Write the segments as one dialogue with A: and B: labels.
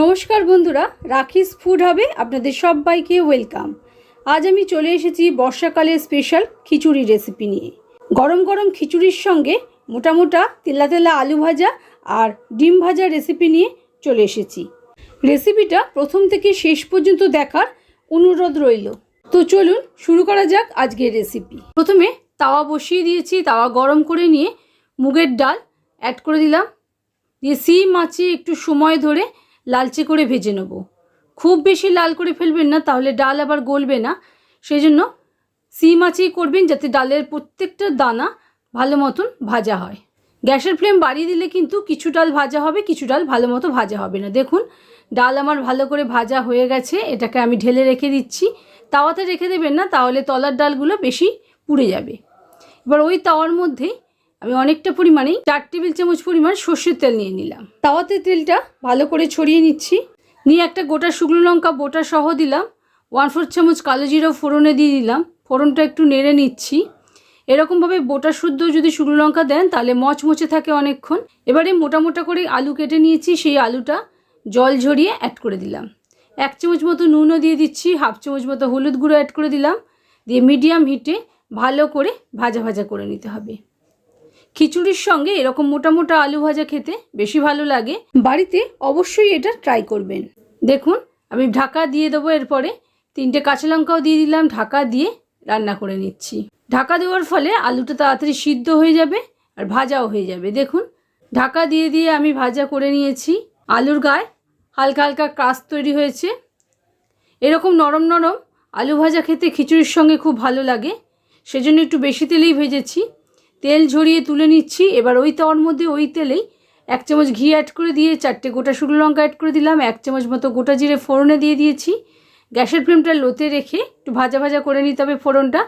A: নমস্কার বন্ধুরা, রাখিস ফুড হবে আপনাদের সবাইকে ওয়েলকাম আজ আমি চলে এসেছি বর্ষাকালের স্পেশাল খিচুড়ি রেসিপি নিয়ে। গরম গরম খিচুড়ির সঙ্গে মোটা মোটা তেলা তেলা আলু ভাজা আর ডিম ভাজা রেসিপি নিয়ে চলে এসেছি। রেসিপিটা প্রথম থেকে শেষ পর্যন্ত দেখার অনুরোধ রইল। তো চলুন শুরু করা যাক আজকের রেসিপি প্রথমে তাওয়া বসিয়ে দিয়েছি, তাওয়া গরম করে নিয়ে মুগের ডাল অ্যাড করে দিলাম। দিয়ে সিম মাছে একটু সময় ধরে লালচে করে ভেজে নেব। খুব বেশি লাল করে ফেলবেন না, তাহলে ডাল আবার গলবে না। সেই জন্য সিম মাছেই করবেন যাতে ডালের প্রত্যেকটা দানা ভালো মতন ভাজা হয়। গ্যাসের ফ্লেম বাড়িয়ে দিলে কিন্তু কিছু ডাল ভাজা হবে, কিছু ডাল ভালো মতো ভাজা হবে না। দেখুন, ডাল আমার ভালো করে ভাজা হয়ে গেছে, এটাকে আমি ঢেলে রেখে দিচ্ছি। তাওয়াতে রেখে দেবেন না, তাহলে তলার ডালগুলো বেশি পুড়ে যাবে। এবার ওই তাওয়ার মধ্যেই আমি অনেকটা পরিমাণেই চার টেবিল চামচ পরিমাণ সর্ষের তেল নিয়ে নিলাম। তাওয়াতে তেলটা ভালো করে ছড়িয়ে নিচ্ছি। নিয়ে একটা গোটা শুকনো লঙ্কা বোটা সহ দিলাম। ওয়ান ফোর চামচ কালো জিরা ফোড়নে দিয়ে দিলাম। ফোড়নটা একটু নেড়ে নিচ্ছি। এরকমভাবে বোটা শুদ্ধ যদি শুকনো লঙ্কা দেন, তাহলে মচমচে থাকে অনেকক্ষণ। এবারে মোটা মোটা করে আলু কেটে নিয়েছি, সেই আলুটা জল ঝরিয়ে অ্যাড করে দিলাম। এক চামচ মতো নুনও দিয়ে দিচ্ছি, হাফ চামচ মতো হলুদ গুঁড়ো অ্যাড করে দিলাম। দিয়ে মিডিয়াম হিটে ভালো করে ভাজা ভাজা করে নিতে হবে। খিচুড়ির সঙ্গে এরকম মোটা মোটা আলু ভাজা খেতে বেশি ভালো লাগে। বাড়িতে অবশ্যই এটা ট্রাই করবেন। দেখুন, আমি ঢাকা দিয়ে দেবো এরপরে। তিনটে কাঁচা লঙ্কাও দিয়ে দিলাম, ঢাকা দিয়ে রান্না করে নিচ্ছি। ঢাকা দেওয়ার ফলে আলুটা তাড়াতাড়ি সিদ্ধ হয়ে যাবে আর ভাজাও হয়ে যাবে। দেখুন, ঢাকা দিয়ে দিয়ে আমি ভাজা করে নিয়েছি। আলুর গায়ে হালকা হালকা কাজ তৈরি হয়েছে। এরকম নরম নরম আলু ভাজা খেতে খিচুড়ির সঙ্গে খুব ভালো লাগে। সেজন্য একটু বেশি তেলেই ভেজেছি। তেল ঝরিয়ে তুলে নিচ্ছি। এবার ওই তাওয়ার মধ্যে ওই তেলেই এক চামচ ঘি অ্যাড করে দিয়ে চারটে গোটা শুকনো লঙ্কা অ্যাড করে দিলাম, এক চামচ মতো গোটা জিরে ফোড়নে দিয়ে দিয়েছি। গ্যাসের ফ্লেমটা লোতে রেখে একটু ভাজা ভাজা করে নিতে হবে ফোড়নটা।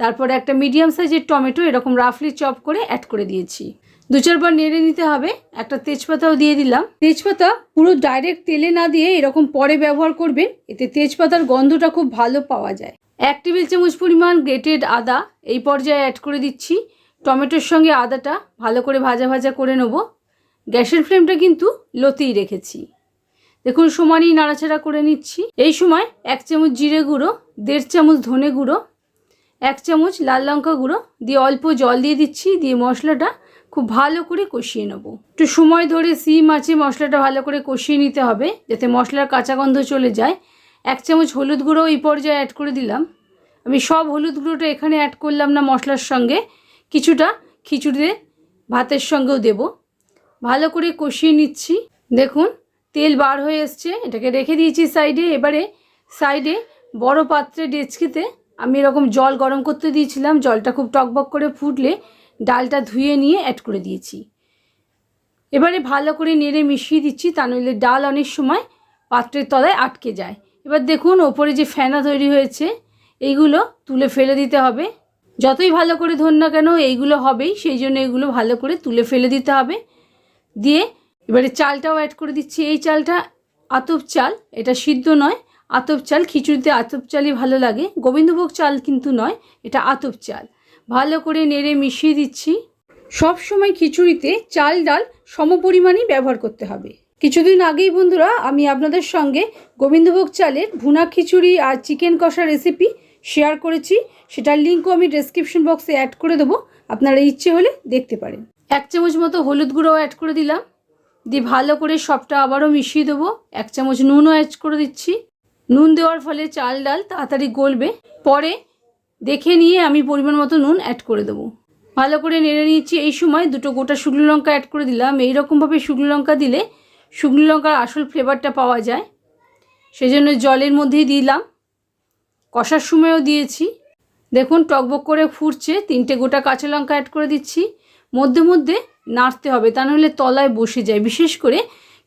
A: তারপরে একটা মিডিয়াম সাইজের টমেটো, এরকম রাফলি চপ করে অ্যাড করে দিয়েছি। দু চারবার নেড়ে নিতে হবে, একটা তেজপাতাও দিয়ে দিলাম। তেজপাতা পুরো ডাইরেক্ট তেলে না দিয়ে এরকম পরে ব্যবহার করবেন, এতে তেজপাতার গন্ধটা খুব ভালো পাওয়া যায়। এক টেবিল চামচ পরিমাণ গ্রেটেড আদা এই পর্যায়ে অ্যাড করে দিচ্ছি। টমেটোর সঙ্গে আদাটা ভালো করে ভাজা ভাজা করে নেব। গ্যাসের ফ্লেমটা কিন্তু লোতেই রেখেছি। দেখুন, সমানই নাড়াচাড়া করে নিচ্ছি। এই সময় এক চামচ জিরে গুঁড়ো, দেড় চামচ ধনে গুঁড়ো, এক চামচ লাল লঙ্কা গুঁড়ো দিয়ে অল্প জল দিয়ে দিচ্ছি। দিয়ে মশলাটা খুব ভালো করে কষিয়ে নেব। একটু সময় ধরে সিম আছে, মশলাটা ভালো করে কষিয়ে নিতে হবে যাতে মশলার কাঁচা গন্ধ চলে যায়। এক চামচ হলুদ গুঁড়ো এই পর্যায়ে অ্যাড করে দিলাম। আমি সব হলুদ গুঁড়োটা এখানে অ্যাড করলাম না মশলার সঙ্গে। কিছুটা খিচুড়িতে ভাতের সঙ্গেও দেব। ভালো করে কষিয়ে নিচ্ছি। দেখুন, তেল বার হয়ে এসছে। এটাকে রেখে দিয়েছি সাইডে। এবারে সাইডে বড় পাত্রে ডেচকিতে আমি এরকম জল গরম করতে দিয়েছিলাম। জলটা খুব টকবক করে ফুটলে ডালটা ধুয়ে নিয়ে অ্যাড করে দিয়েছি। এবারে ভালো করে নেড়ে মিশিয়ে দিচ্ছি, তা নইলে ডাল অনেক সময় পাত্রের তলায় আটকে যায়। এবার দেখুন, ওপরে যে ফেনা তৈরি হয়েছে, এইগুলো তুলে ফেলে দিতে হবে। যতই ভালো করে ধর না কেন, এইগুলো হবেই, সেই জন্য এগুলো ভালো করে তুলে ফেলে দিতে হবে। দিয়ে এবারে চালটাও অ্যাড করে দিচ্ছি। এই চালটা আতপ চাল, এটা সিদ্ধ নয়, আতপ চাল, খিচুড়িতে আতপ চালই ভালো লাগে। গোবিন্দভোগ চাল কিন্তু নয়, এটা আতপ চাল। ভালো করে নেড়ে মিশিয়ে দিচ্ছি। সব সময় খিচুড়িতে চাল, ডাল সমপরিমাণই ব্যবহার করতে হবে। কিছুদিন আগেই বন্ধুরা, আমি আপনাদের সঙ্গে গোবিন্দভোগ চালের ভুনা খিচুড়ি আর চিকেন কষা রেসিপি শেয়ার করেছি। সেটার লিঙ্কও আমি ডেসক্রিপশন বক্সে অ্যাড করে দেবো। আপনারা ইচ্ছে হলে দেখতে পারেন। এক চামচ মতো হলুদ গুঁড়ো অ্যাড করে দিলাম। দিয়ে ভালো করে সবটা আবারও মিশিয়ে দেবো। এক চামচ নুনও অ্যাড করে দিচ্ছি। নুন দেওয়ার ফলে চাল ডাল তাড়াতাড়ি গলবে। পরে দেখে নিয়ে আমি পরিমাণ মতো নুন অ্যাড করে দেবো। ভালো করে নেড়ে নিচ্ছি এই সময় দুটো গোটা শুকনো লঙ্কা অ্যাড করে দিলাম। এইরকমভাবে শুকনো লঙ্কা দিলে শুকনো লঙ্কার আসল ফ্লেভারটা পাওয়া যায়। সেজন্য জলের মধ্যেই দিলাম। কষার সময়ও দিয়েছি। দেখুন, টকবক করে ফুটছে, তিনটে গোটা কাঁচা লঙ্কা অ্যাড করে দিচ্ছি। মধ্যে মধ্যে নাড়তে হবে, তা নাহলে তলায় বসে যায়। বিশেষ করে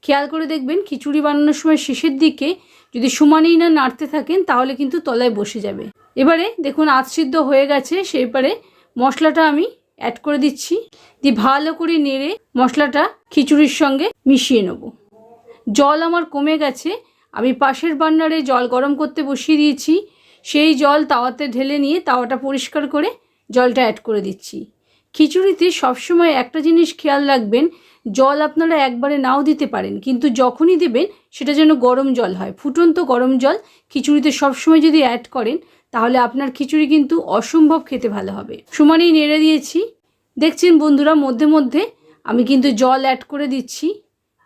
A: খেয়াল করে দেখবেন, খিচুড়ি বানানোর সময় শেষের দিকে যদি সমানেই না নাড়তে থাকেন, তাহলে কিন্তু তলায় বসে যাবে। এবারে দেখুন আধ সিদ্ধ হয়ে গেছে সেইবারে মশলাটা আমি অ্যাড করে দিচ্ছি। দিয়ে ভালো করে নেড়ে মশলাটা খিচুড়ির সঙ্গে মিশিয়ে নেব। জল আমার কমে গেছে, আমি পাশের বান্নারে জল গরম করতে বসিয়ে দিয়েছি। সেই জল তাওয়াতে ঢেলে নিয়ে তাওয়াটা পরিষ্কার করে জলটা অ্যাড করে দিচ্ছি। খিচুড়িতে সবসময় একটা জিনিস খেয়াল রাখবেন, জল আপনারা একবারে নাও দিতে পারেন, কিন্তু যখনই দেবেন সেটা যেন গরম জল হয়। ফুটন্ত গরম জল খিচুড়িতে সবসময় যদি অ্যাড করেন, তাহলে আপনার খিচুড়ি কিন্তু অসম্ভব খেতে ভালো হবে। সমানেই নেড়ে দিয়েছি। দেখছেন বন্ধুরা, মধ্যে মধ্যে আমি কিন্তু জল অ্যাড করে দিচ্ছি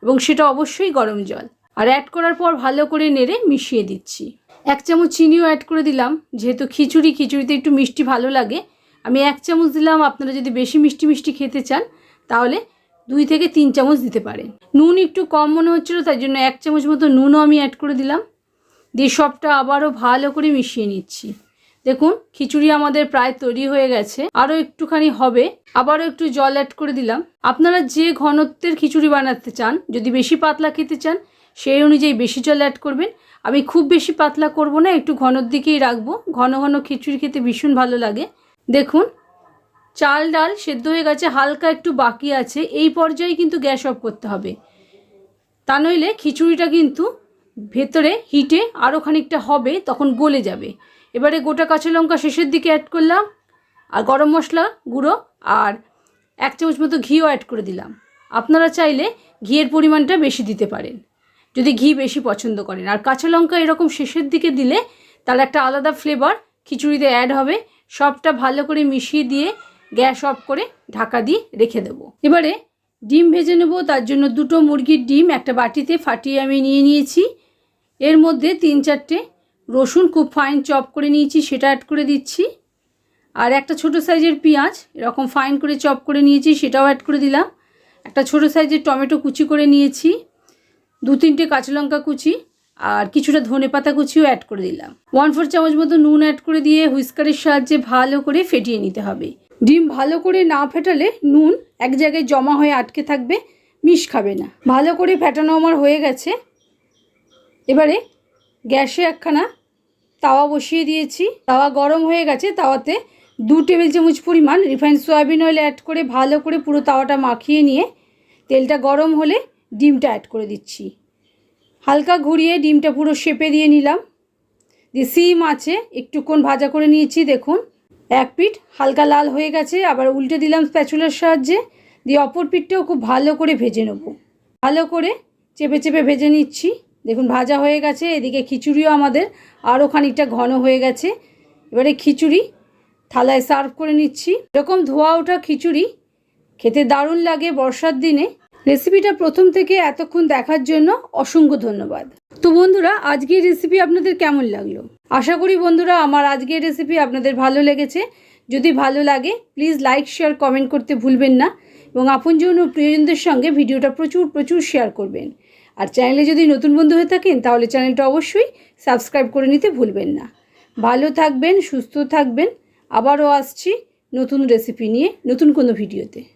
A: এবং সেটা অবশ্যই গরম জল। আর অ্যাড করার পর ভালো করে নেড়ে মিশিয়ে দিচ্ছি। এক চামচ চিনিও অ্যাড করে দিলাম। যেহেতু খিচুড়ি, খিচুড়িতে একটু মিষ্টি ভালো লাগে। আমি এক চামচ দিলাম, আপনারা যদি বেশি মিষ্টি মিষ্টি খেতে চান, তাহলে দুই থেকে তিন চামচ দিতে পারেন। নুন একটু কম মনে হচ্ছিল, তাই জন্য এক চামচ মতো নুনও আমি অ্যাড করে দিলাম। দিয়ে সবটা আবারও ভালো করে মিশিয়ে নিচ্ছি। দেখুন, খিচুড়ি আমাদের প্রায় তৈরি হয়ে গেছে। আরও একটুখানি হবে। আবারও একটু জল অ্যাড করে দিলাম। আপনারা যে ঘনত্বের খিচুড়ি বানাতে চান, যদি বেশি পাতলা খেতে চান সেই অনুযায়ী বেশি জল অ্যাড করবেন। আমি খুব বেশি পাতলা করব না, একটু ঘনর দিকেই রাখব। ঘন ঘন খিচুড়ি খেতে ভীষণ ভালো লাগে। দেখুন, চাল ডাল সেদ্ধ হয়ে গেছে, হালকা একটু বাকি আছে। এই পর্যায়ে কিন্তু গ্যাস অফ করতে হবে। তা নইলে খিচুড়িটা কিন্তু ভেতরে হিটে আরও খানিকটা হবে, তখন গলে যাবে। এবারে গোটা কাঁচা লঙ্কা শেষের দিকে অ্যাড করলাম, আর গরম মশলা গুঁড়ো, আর এক চামচ মতো ঘিও অ্যাড করে দিলাম। আপনারা চাইলে ঘিয়ের পরিমাণটা বেশি দিতে পারেন। যদি ঘি বেশি পছন্দ করেন। আর কাঁচা লঙ্কা এরকম শেষের দিকে দিলে তাহলে একটা আলাদা ফ্লেভার খিচুড়িতে অ্যাড হবে। সবটা ভালো করে মিশিয়ে দিয়ে গ্যাস অফ করে ঢাকা দিয়ে রেখে দেবো। এবারে ডিম ভেজে নেব, তার জন্য দুটো মুরগির ডিম একটা বাটিতে ফাটিয়ে আমি নিয়ে নিয়েছি। এর মধ্যে তিন চারটে রসুন খুব ফাইন চপ করে নিয়েছি, সেটা অ্যাড করে দিচ্ছি। আর একটা ছোট সাইজের পেঁয়াজ, এরকম ফাইন করে চপ করে নিয়েছি, সেটাও অ্যাড করে দিলাম। একটা ছোট সাইজের টমেটো কুচি করে নিয়েছি। দু তিনটে কাঁচা লঙ্কা কুচি আর কিছুটা ধনে পাতা কুচিও অ্যাড করে দিলাম। ওয়ান ফোর চামচ মতো নুন অ্যাড করে দিয়ে হুইস্কারের সাহায্যে ভালো করে ফেটিয়ে নিতে হবে। ডিম ভালো করে না ফেটালে নুন এক জায়গায় জমা হয়ে আটকে থাকবে, মিশ খাবে না। ভালো করে ফেটানো আমার হয়ে গেছে। এবারে গ্যাসে একখানা তাওয়া বসিয়ে দিয়েছি। তাওয়া গরম হয়ে গেছে, তাওয়াতে দু টেবিল চামচ পরিমাণ রিফাইন্ড সয়াবিন অয়েল অ্যাড করে ভালো করে পুরো তাওয়াটা মাখিয়ে নিয়ে তেলটা গরম হলে ডিমটা অ্যাড করে দিচ্ছি। হালকা ঘুরিয়ে ডিমটা পুরো শেপে দিয়ে নিলাম। দিয়ে সিম আছে, একটুক্ষণ ভাজা করে নিয়েছি, দেখুন। এক পিঠ হালকা লাল হয়ে গেছে, আবার উল্টে দিলাম স্প্যাচুলার সাহায্যে। দিয়ে অপর পিঠটাও খুব ভালো করে ভেজে নেব। ভালো করে চেপে চেপে ভেজে নিচ্ছি। দেখুন, ভাজা হয়ে গেছে, এদিকে খিচুড়িও আমাদের আরও খানিকটা ঘন হয়ে গেছে। এবারে খিচুড়ি থালায় সার্ভ করে নিচ্ছি। এরকম ধোয়া ওঠা খিচুড়ি খেতে দারুণ লাগে বর্ষার দিনে। রেসিপিটা প্রথম থেকে এতক্ষণ দেখার জন্য অসংখ্য ধন্যবাদ। তো বন্ধুরা, আজকের রেসিপি আপনাদের কেমন লাগল? আশা করি বন্ধুরা, আমার আজকের রেসিপি আপনাদের ভালো লেগেছে। যদি ভালো লাগে প্লিজ লাইক শেয়ার কমেন্ট করতে ভুলবেন না এবং আপনজন ও প্রিয়জনদের সঙ্গে ভিডিওটা প্রচুর প্রচুর শেয়ার করবেন। আর চ্যানেলে যদি নতুন বন্ধু হয়ে থাকেন, তাহলে চ্যানেলটা অবশ্যই সাবস্ক্রাইব করে নিতে ভুলবেন না। ভালো থাকবেন, সুস্থ থাকবেন। আবারও আসছি নতুন রেসিপি নিয়ে নতুন কোনো ভিডিওতে।